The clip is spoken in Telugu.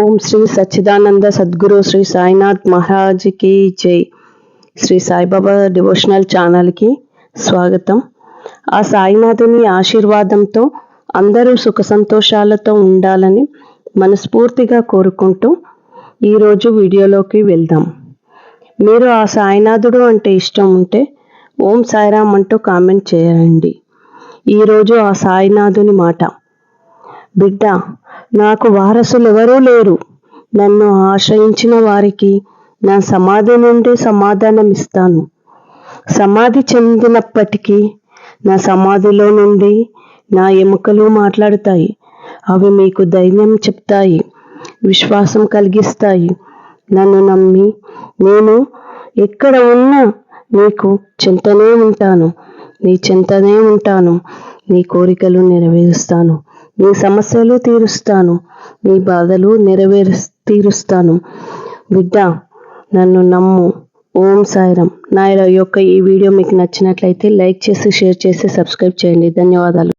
ఓం శ్రీ సచ్చిదానంద సద్గురు శ్రీ సాయినాథ్ మహారాజ్కి జై. శ్రీ సాయిబాబా డివోషనల్ ఛానల్కి స్వాగతం. ఆ సాయినాథుని ఆశీర్వాదంతో అందరూ సుఖ సంతోషాలతో ఉండాలని మనస్ఫూర్తిగా కోరుకుంటూ ఈరోజు వీడియోలోకి వెళ్దాం. మీరు ఆ సాయినాథుడు అంటే ఇష్టం ఉంటే ఓం సాయిరామ్ అంటూ కామెంట్ చేయండి. ఈరోజు ఆ సాయినాథుని మాట. బిడ్డ నాకు వారసులు ఎవరూ లేరు. నన్ను ఆశ్రయించిన వారికి నా సమాధి నుండి సమాధానం ఇస్తాను సమాధి చెందినప్పటికీ నా సమాధిలో నుండి నా ఎముకలు మాట్లాడుతాయి. అవి మీకు ధైర్యం చెప్తాయి విశ్వాసం కలిగిస్తాయి. నన్ను నమ్మి నేను ఎక్కడ ఉన్నా నీకు చింతనే ఉంటాను. నీ చింతనే ఉంటాను. నీ కోరికలు నెరవేరుస్తాను. నీ సమస్యలు తీరుస్తాను నీ బాధలు నెరవేరు తీరుస్తాను. బిడ్డ నన్ను నమ్ము. ఓం సాయిరం నా యొక్క ఈ వీడియో మీకు నచ్చినట్లయితే లైక్ చేసి షేర్ చేసి సబ్స్క్రైబ్ చేయండి. ధన్యవాదాలు.